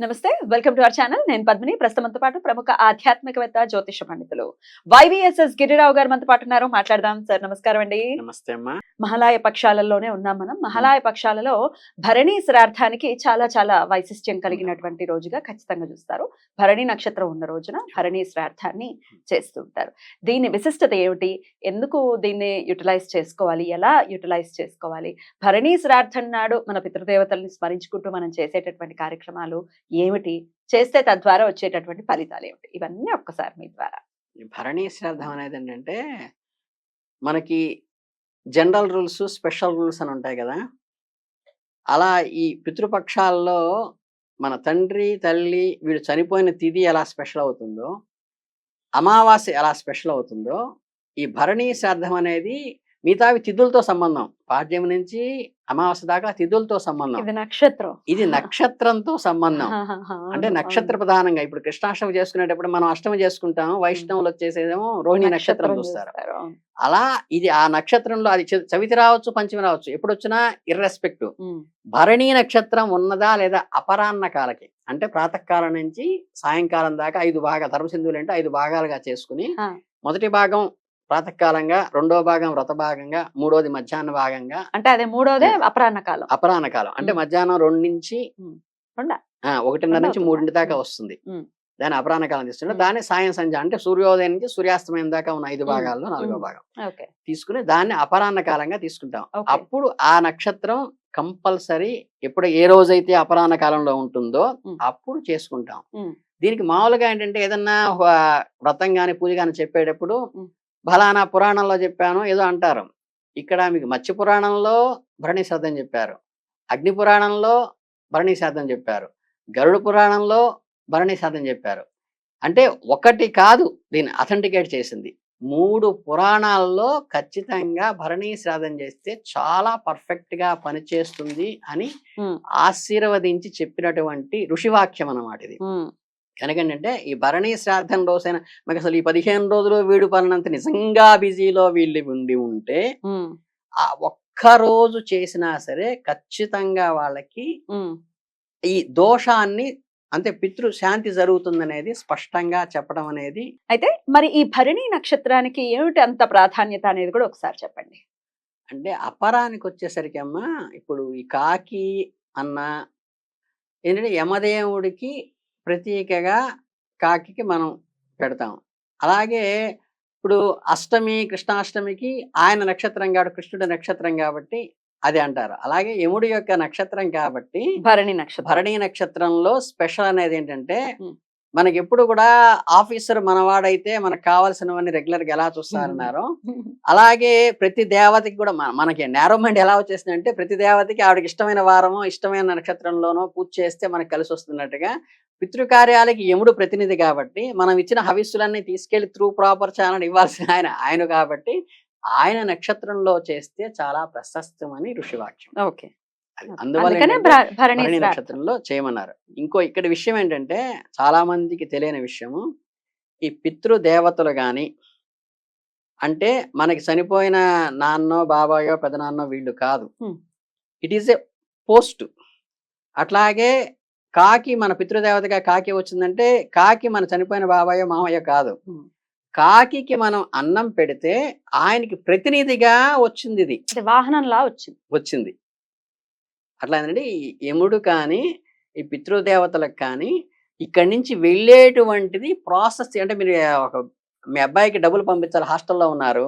నమస్తే welcome to our channel. నేను పద్మిని. ప్రస్తుతంతో పాటు ప్రముఖ ఆధ్యాత్మికవేత్త జ్యోతిష పండితులు వైవిఎస్ఎస్ గిరిరావు గారు మనతో పాటు ఉన్నారు. మాట్లాడదాం. సార్ నమస్కారం అండి. నమస్తే అమ్మా. మహాలయ పక్షాలలోనే ఉన్నాం మనం. మహాలయ పక్షాలలో భరణి శ్రార్థానికి చాలా చాలా వైశిష్ట్యం కలిగినటువంటి రోజుగా ఖచ్చితంగా చూస్తారు. భరణి నక్షత్రం ఉన్న రోజున భరణి శ్రార్థాన్ని చేస్తూ ఉంటారు. దీని విశిష్టత ఏమిటి? ఎందుకు దీన్ని యూటిలైజ్ చేసుకోవాలి? ఎలా యూటిలైజ్ చేసుకోవాలి? భరణి శ్రార్థం నాడు మన పితృదేవతల్ని స్మరించుకుంటూ మనం చేసేటటువంటి కార్యక్రమాలు ఏమిటి? చేస్తే తద్వారా వచ్చేటటువంటి ఫలితాలు ఏమిటి? ఇవన్నీ ఒక్కసారి మీ ద్వారా. ఈ భరణీ శ్రాద్ధం అనేది ఏంటంటే మనకి జనరల్ రూల్స్ స్పెషల్ రూల్స్ అని ఉంటాయి కదా. అలా ఈ పితృపక్షాల్లో మన తండ్రి తల్లి వీడు చనిపోయిన తిథి ఎలా స్పెషల్ అవుతుందో అమావాస్య ఎలా స్పెషల్ అవుతుందో ఈ భరణీ శ్రాద్ధం అనేది మిగతావి తిథులతో సంబంధం. పాడ్యం నుంచి అమావాస్య దాకా తిథులతో సంబంధం. ఇది నక్షత్రం. ఇది నక్షత్రంతో సంబంధం. అంటే నక్షత్ర. ప్రధానంగా ఇప్పుడు కృష్ణాష్టమి చేసుకునేటప్పుడు మనం అష్టమి చేసుకుంటాం వైష్ణవులు వచ్చేసేదేమో రోహిణి నక్షత్రం చూస్తారు. అలా ఇది ఆ నక్షత్రంలో అది చవితి రావచ్చు పంచమి రావచ్చు ఎప్పుడు వచ్చినా ఇర్రెస్పెక్టివ్ ఉమ్, భరణి నక్షత్రం ఉన్నదా లేదా అపరాహ్న కాలకి అంటే ప్రాతకాలం నుంచి సాయంకాలం దాకా ఐదు భాగా ధర్మసింధువులు అంటే ఐదు భాగాలుగా చేసుకుని. మొదటి భాగం ప్రాతకాలంగా రెండో భాగం వ్రత భాగంగా మూడోది మధ్యాహ్న భాగంగా అంటే అదే మూడోదే అపరాహ్న కాలం అపరాహ్న కాలం అంటే. మధ్యాహ్నం రెండు నుంచి ఒకటిన్నర నుంచి? మూడింటి దాకా. వస్తుంది. దాని అపరాహ్న కాలం తీసుకుంటే. దాన్ని సాయం సంధ్య అంటే సూర్యోదయం నుంచి సూర్యాస్తమయం దాకా ఉన్న ఐదు. భాగాల్లో నాలుగో. భాగం తీసుకుని దాన్ని అపరాహ్న కాలంగా తీసుకుంటాం. అప్పుడు ఆ నక్షత్రం కంపల్సరీ ఎప్పుడు ఏ రోజైతే అపరాహ్న కాలంలో ఉంటుందో. అప్పుడు చేసుకుంటాం. దీనికి మామూలుగా ఏంటంటే ఏదన్నా వ్రతం గాని పూజ గాని చెప్పేటప్పుడు ఫలానా పురాణంలో చెప్పాను ఏదో అంటారు. ఇక్కడ మీకు మత్స్య పురాణంలో భరణి శ్రద్ధం చెప్పారు. అగ్ని పురాణంలో భరణి శ్రాద్ధం చెప్పారు. గరుడ పురాణంలో భరణి శ్రాద్ధం చెప్పారు. అంటే ఒకటి కాదు దీన్ని అథెంటికేట్ చేసింది. మూడు పురాణాల్లో ఖచ్చితంగా భరణీ శ్రాద్ధం చేస్తే చాలా పర్ఫెక్ట్గా పనిచేస్తుంది అని. ఆశీర్వదించి చెప్పినటువంటి ఋషివాక్యం అన్నమాట ఇది. ఉమ్. ఎందుకంటే ఈ భరణీ శ్రాద్ధం రోజైన మనకి అసలు ఈ పదిహేను రోజులు వీడు పనినంత నిజంగా బిజీలో వీళ్ళు ఉండి ఉంటే. ఆ ఒక్క రోజు చేసినా సరే ఖచ్చితంగా వాళ్ళకి. ఈ దోషాన్ని అంటే పితృ శాంతి జరుగుతుందనేది స్పష్టంగా చెప్పడం అనేది అయితే మరి ఈ భరణి నక్షత్రానికి ఏమిటి అంత ప్రాధాన్యత అనేది కూడా ఒకసారి చెప్పండి అంటే అపరానికి వచ్చేసరికి అమ్మ ఇప్పుడు ఈ కాకి అన్న ఏంటంటే యమదేవుడికి ప్రతీకగా కాకికి మనం పెడతాం. అలాగే ఇప్పుడు అష్టమి కృష్ణాష్టమికి ఆయన నక్షత్రం కాబట్టి కృష్ణుడి నక్షత్రం కాబట్టి అది అంటారు. అలాగే యముడి యొక్క నక్షత్రం కాబట్టి భరణి నక్షత్రం. భరణి నక్షత్రంలో స్పెషల్ అనేది ఏంటంటే. మనకి ఎప్పుడు కూడా ఆఫీసర్ మనవాడైతే మనకు కావాల్సినవన్నీ రెగ్యులర్గా ఎలా చూస్తారన్నారో అలాగే ప్రతి దేవతకి కూడా మన- మనకి నేరో మైండ్ ఎలా వచ్చేసిందంటే ప్రతి దేవతకి ఆవిడకి ఇష్టమైన వారమో ఇష్టమైన నక్షత్రంలోనో పూజ చేస్తే మనకు కలిసి వస్తున్నట్టుగా పితృకార్యాలకి యముడు ప్రతినిధి కాబట్టి మనం ఇచ్చిన హవిస్సులన్నీ తీసుకెళ్ళి త్రూ ప్రాపర్ ఛానల్ ఇవ్వాల్సిన ఆయన ఆయన కాబట్టి ఆయన నక్షత్రంలో చేస్తే చాలా ప్రశస్తమని ఋషివాక్యం. ఓకే. అందువల్ల భరణి. నక్షత్రంలో చేయమన్నారు. ఇంకో ఇక్కడ విషయం ఏంటంటే చాలా మందికి తెలియని విషయము ఈ పితృదేవతలు గాని అంటే మనకి చనిపోయిన నాన్నో బాబాయో పెదనాన్నో వీళ్ళు కాదు. ఇట్ ఈస్ ఏ పోస్ట్ అట్లాగే కాకి మన పితృదేవతగా కాకి వచ్చిందంటే కాకి మన చనిపోయిన బాబాయో మామయ్య కాదు. కాకికి మనం అన్నం పెడితే ఆయనకి ప్రతినిధిగా వచ్చింది ఇది. వాహనంలా వచ్చింది. వచ్చింది. అట్లా ఏంటంటే ఈ యముడు కానీ ఈ పితృదేవతలకు కానీ ఇక్కడి నుంచి వెళ్ళేటువంటిది ప్రాసెస్ అంటే మీరు ఒక మీ అబ్బాయికి డబ్బులు పంపించాలి హాస్టల్లో ఉన్నారు.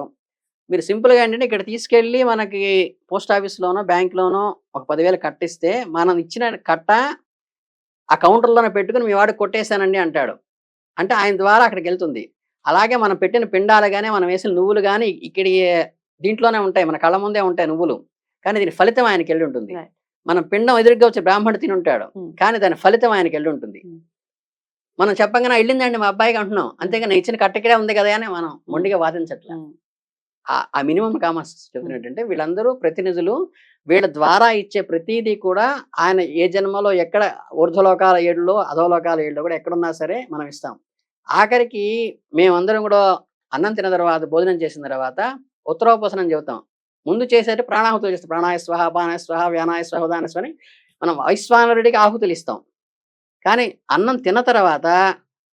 మీరు సింపుల్గా ఏంటంటే ఇక్కడ తీసుకెళ్ళి మనకి పోస్ట్ ఆఫీస్లోనో బ్యాంక్లోనో ఒక పదివేలు కట్టిస్తే మనం ఇచ్చిన కట్ట ఆ కౌంటర్లోనే పెట్టుకుని మీ వాడికి కొట్టేశానండి అంటాడు. అంటే ఆయన ద్వారా అక్కడికి వెళ్తుంది. అలాగే మనం పెట్టిన పిండాలు కానీ మనం వేసిన నువ్వులు కానీ ఇక్కడి దీంట్లోనే ఉంటాయి. మన కళ్ళ ముందే ఉంటాయి నువ్వులు. కానీ దీని ఫలితం ఆయనకి వెళ్ళి ఉంటుంది. మనం పిండం ఎదురుగా వచ్చే బ్రాహ్మణుడు తిని ఉంటాడు. కానీ దాని ఫలితం ఆయనకి వెళ్ళి ఉంటుంది. మనం చెప్పగానే వెళ్ళిందండి మా అబ్బాయికి అంటున్నాం. అంతేగాని ఇచ్చిన కట్టకిడే ఉంది కదా అని మనం మొండిగా వాదించట్లే. ఆ మినిమం కామర్స్ చెప్తున్నట్టంటే వీళ్ళందరూ ప్రతినిధులు వీళ్ళ ద్వారా ఇచ్చే ప్రతిదీ కూడా ఆయన ఏ జన్మలో ఎక్కడ ఊర్ధ్వలోకాల ఏడులో అధోలోకాల ఏడులో కూడా ఎక్కడున్నా సరే మనం ఇస్తాం. ఆఖరికి మేమందరం కూడా అన్నం తిన్న తర్వాత భోజనం చేసిన తర్వాత ఉత్తరోపసనం చెబుతాం. ముందు చేసేది ప్రాణాహుతులు చేస్తాం ప్రాణాయ స్వహ పానాయ స్వహ వ్యానాయ స్వహ ఉదాన స్వహ అని మనం వైశ్వానరుడికి ఆహుతులు ఇస్తాం. కానీ అన్నం తిన్న తర్వాత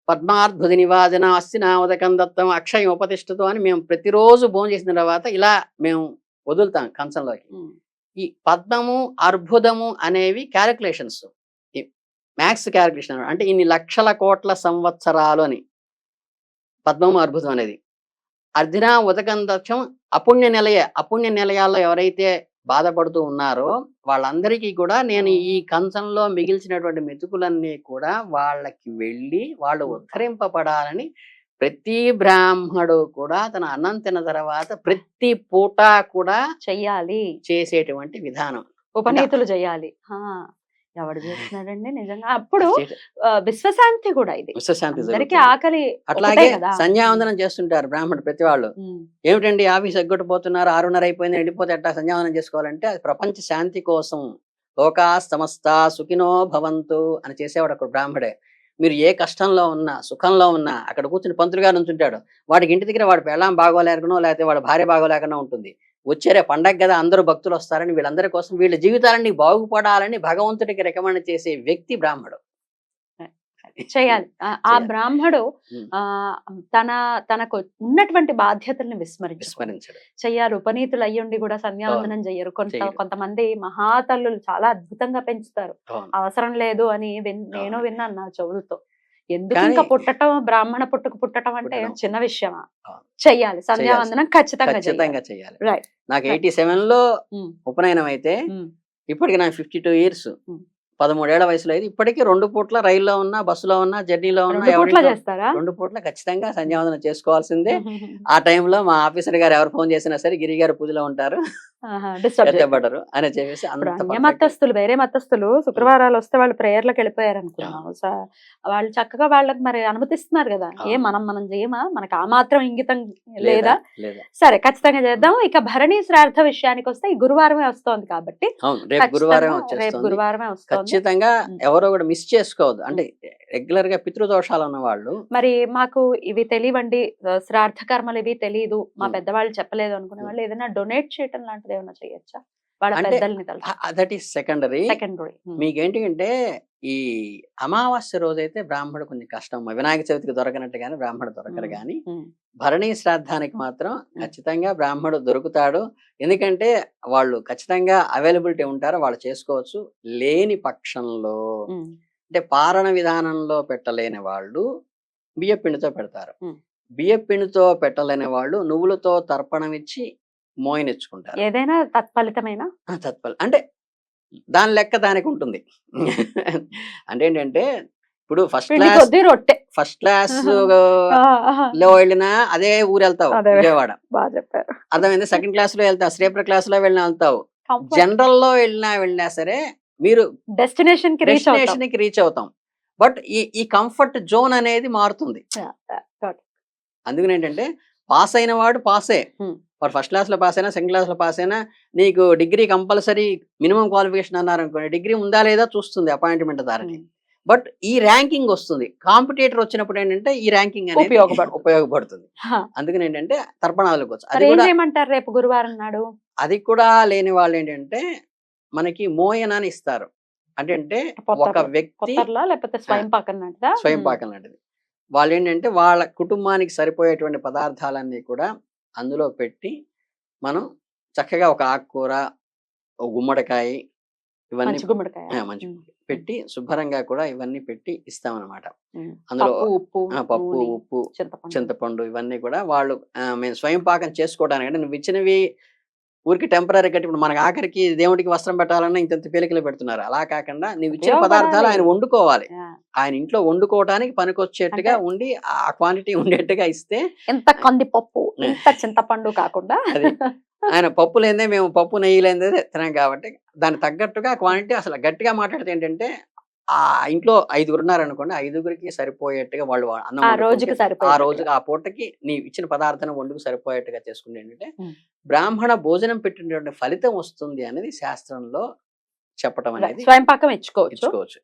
పద్మార్భుది నివాజన అస్తినావదకం దత్తం అక్షయం ఉపతిష్టతో అని మేము ప్రతిరోజు భోజనం చేసిన తర్వాత ఇలా మేము వదులుతాం కంచంలోకి. ఈ పద్మము అర్బుదము అనేవి క్యాలిక్యులేషన్స్. మ్యాథ్స్ క్యాలిక్యులేషన్ అంటే ఇన్ని లక్షల కోట్ల సంవత్సరాలు అని. పద్మము అర్బుదం అనేది. అర్జున ఉదకం దక్షం అపుణ్య నిలయ అపుణ్య నిలయాల్లో ఎవరైతే బాధపడుతూ ఉన్నారో వాళ్ళందరికీ కూడా నేను ఈ కంచంలో మిగిల్చినటువంటి మెతుకులన్నీ కూడా వాళ్ళకి వెళ్ళి వాళ్ళు ఉద్ధరింపబడాలని ప్రతి బ్రాహ్మడు కూడా తన అన్నం తిన్న తర్వాత ప్రతి పూట కూడా చెయ్యాలి. చేసేటువంటి విధానం. ఉపనీతులు చేయాలి ఎవడు చేస్తున్నాడండి నిజంగా అప్పుడు విశ్వశాంతి కూడా ఇది విశ్వశాంతి. ఆకలి అట్లాగే. సంధ్యావందనం చేస్తుంటారు బ్రాహ్మణుడు ప్రతి వాళ్ళు. ఏమిటండి ఆఫీస్ ఎగ్గొట్టిపోతున్నారు ఆరున్నర అయిపోయింది వెళ్ళిపోతే ఎట్లా సంధ్యావందనం చేసుకోవాలంటే అది ప్రపంచ శాంతి కోసం లోకా సమస్త సుఖినో భవంతు అని చేసేవాడు ఒక బ్రాహ్మడే మీరు ఏ కష్టంలో ఉన్నా సుఖంలో ఉన్నా అక్కడ కూర్చుని పంతులు గారు నుంచుంటాడు వాడికి ఇంటి దగ్గర వాడి పెళ్ళాం బాగోలేకనో లేకపోతే వాడి భార్య బాగోలేకనో ఉంటుంది వచ్చారే పండగ కదా అందరూ భక్తులు వస్తారని వీళ్ళందరి కోసం వీళ్ళ జీవితాలన్నీ బాగుపడాలని భగవంతుడికి రికమెండ్ చేసే వ్యక్తి బ్రాహ్మడు చేయాలి ఆ-. బ్రాహ్మడు. ఆ తన తనకు ఉన్నటువంటి బాధ్యతల్ని విస్మరించు విస్మరించడు చెయ్యాలి ఉపనీతులు అయ్యుండి కూడా సంధ్యావందనం చెయ్యరు కొంత. కొంతమంది మహాతల్లులు చాలా అద్భుతంగా పెంచుతారు. అవసరం లేదు అని నేను. విన్నాను నా చెవులతో ఎందుకు ఇంకా పుట్టటం? బ్రాహ్మణ పుట్టుకు పుట్టటం అంటే పుట్టడం. చిన్న విషయమా. చెయ్యాలి. సంధ్యావందనం ఖచ్చితంగా చేయాలి రైట్ నాకు ఎయిటీ సెవెన్లో ఉమ్. ఉపనయనం అయితే ఉమ్. ఇప్పటికి నాకు ఫిఫ్టీ టూ ఇయర్స్. ఉమ్. పదమూడేళ్ళ వయసులో అయితే ఇప్పటికీ రెండు పూట్ల రైల్లో ఉన్నా బస్సులో ఉన్నా జర్నీలో ఉన్నా రెండు పూట్ల ఖచ్చితంగా సంధ్యావందనం చేసుకోవాల్సిందే. ఆ టైంలో మా ఆఫీసర్ గారు ఎవరు ఫోన్ చేసినా సరే గిరి గారు పూజలో ఉంటారు. డిస్టర్బ్ ఎత్తబడరు అని చెప్పేసి. మతస్థులు వేరే మతస్థులు శుక్రవారాలు వస్తే వాళ్ళు ప్రేయర్లకు వెళ్ళిపోయారు అనుకున్నాము స- వాళ్ళు చక్కగా వాళ్ళకి మరి అనుమతిస్తున్నారు కదా. ఏ. మనం మనం చేయమా? మనకు ఆ మాత్రం ఇంగితం లేదా? సరే ఖచ్చితంగా చేద్దాం. ఇక భరణి శ్రార్థ విషయానికి వస్తే ఈ గురువారమే వస్తోంది కాబట్టి రేపు గురువారం ఖచ్చితంగా రేపు గురువారమే వస్తుంది. ఖచ్చితంగా. ఎవరో కూడా మిస్ చేసుకోవద్దు. అంటే రెగ్యులర్గా పితృదోషాలు ఉన్న వాళ్ళు మరి మాకు ఇవి తెలియవండి శ్రార్థ కర్మలు ఇవి తెలియదు మా. పెద్దవాళ్ళు చెప్పలేదు అనుకునే వాళ్ళు ఏదైనా డొనేట్ చేయటం లాంటిది ఏమైనా చేయొచ్చా? వాళ్ళ అంటే పెద్దల్ని కలిసి దట్ ఈస్ సెకండరీ. సెకండరీ. మీకేంటి అంటే ఈ అమావాస్య రోజైతే బ్రాహ్మడు కొంచెం కష్టం. వినాయక చవితికి దొరకనట్టుగానే బ్రాహ్మడు దొరకరు. కానీ భరణీ శ్రాద్ధానికి మాత్రం ఖచ్చితంగా బ్రాహ్మడు దొరుకుతాడు. ఎందుకంటే వాళ్ళు ఖచ్చితంగా అవైలబిలిటీ ఉంటారు. వాళ్ళు చేసుకోవచ్చు. లేని పక్షంలో అంటే పారణ విధానంలో పెట్టలేని వాళ్ళు బియ్యపిండితో పెడతారు. బియ్యపిండితో పెట్టలేని వాళ్ళు నువ్వులతో తర్పణం ఇచ్చి మోయనిచ్చుకుంటారు. ఏదైనా తత్ఫలితమైన? ఆ, తత్పల అంటే దాని లెక్క దానికి ఉంటుంది. అంటే ఏంటంటే ఇప్పుడు ఫస్ట్ క్లాస్ రొట్టె. First class. లో వెళ్ళినా అదే ఊరు వెళ్తావు. విజయవాడ. బాగా చెప్పారు. అర్థమైంది? సెకండ్ క్లాస్లో వెళ్తావు స్లీపర్ క్లాస్లో వెళ్ళినా వెళ్తావు. జనరల్లో వెళ్ళినా వెళ్ళినా సరే మీరు డెస్టినేషన్కి డెస్టినేషన్కి రీచ్ అవుతాం. బట్ ఈ ఈ కంఫర్ట్ జోన్ అనేది మారుతుంది. అందుకని ఏంటంటే పాస్ అయిన వాడు పాసే Hmm. వాడు ఫస్ట్ క్లాస్లో పాస్ అయినా సెకండ్ క్లాస్లో పాస్ అయినా నీకు డిగ్రీ కంపల్సరీ మినిమం క్వాలిఫికేషన్ అన్నారు అనుకోండి డిగ్రీ ఉందా లేదా చూస్తుంది అపాయింట్మెంట్ దారిని. బట్ ఈ ర్యాంకింగ్ వస్తుంది. కాంపిటేటర్ వచ్చినప్పుడు ఏంటంటే ఈ ర్యాంకింగ్ అనేది ఉపయోగపడుతుంది. అందుకని ఏంటంటే తర్పణాలకు వచ్చు అది కూడా రేపు గురువారం నాడు? అది కూడా లేని వాళ్ళు ఏంటంటే మనకి మోయన అని ఇస్తారు అంటే అంటే ఒక. వ్యక్తి స్వయం పాకం లాంటిది? వాళ్ళు ఏంటంటే వాళ్ళ కుటుంబానికి సరిపోయేటువంటి పదార్థాలన్నీ కూడా అందులో పెట్టి మనం చక్కగా ఒక ఆకుకూర ఒక గుమ్మడికాయ ఇవన్నీ మంచి పెట్టి శుభ్రంగా కూడా ఇవన్నీ పెట్టి ఇస్తామన్నమాట. అందులో ఉప్పు పప్పు ఉప్పు చింతపండు. ఇవన్నీ కూడా వాళ్ళు మేము స్వయం పాకం చేసుకోవడానికి అంటే నువ్వు ఇచ్చినవి ఊరికి టెంపరీ కట్టి ఇప్పుడు మనకి ఆఖరికి దేవుడికి వస్త్రం పెట్టాలన్నా ఇంత పేలికలు పెడుతున్నారు అలా కాకుండా ఇచ్చిన ఉపయోగపడాలి. పదార్థాలు ఆయన వండుకోవాలి. ఆయన ఇంట్లో వండుకోవడానికి పనికొచ్చేట్టుగా ఉండి ఆ క్వాంటిటీ ఉండేట్టుగా ఇస్తే ఎంత కందిపప్పు ఇంత చింతపండు కాకుండా ఆయన పప్పు లేదే మేము పప్పు నెయ్యి లేదే తినాం కాబట్టి దానికి తగ్గట్టుగా క్వాంటిటీ అసలు గట్టిగా మాట్లాడితే ఏంటంటే ఆ ఇంట్లో ఐదుగురు ఉన్నారనుకోండి ఐదుగురికి సరిపోయేట్టుగా వాళ్ళు అన్నం ఆ రోజుకి ఆ రోజుకి ఆ పూటకి నీ ఇచ్చిన పదార్థాన్ని వండుకు సరిపోయేట్టుగా చేసుకుంటే ఏంటంటే. బ్రాహ్మణ భోజనం పెట్టినటువంటి ఫలితం వస్తుంది అనేది శాస్త్రంలో చెప్పటం అనేది స్వయం పాకం ఇచ్చుకోవచ్చు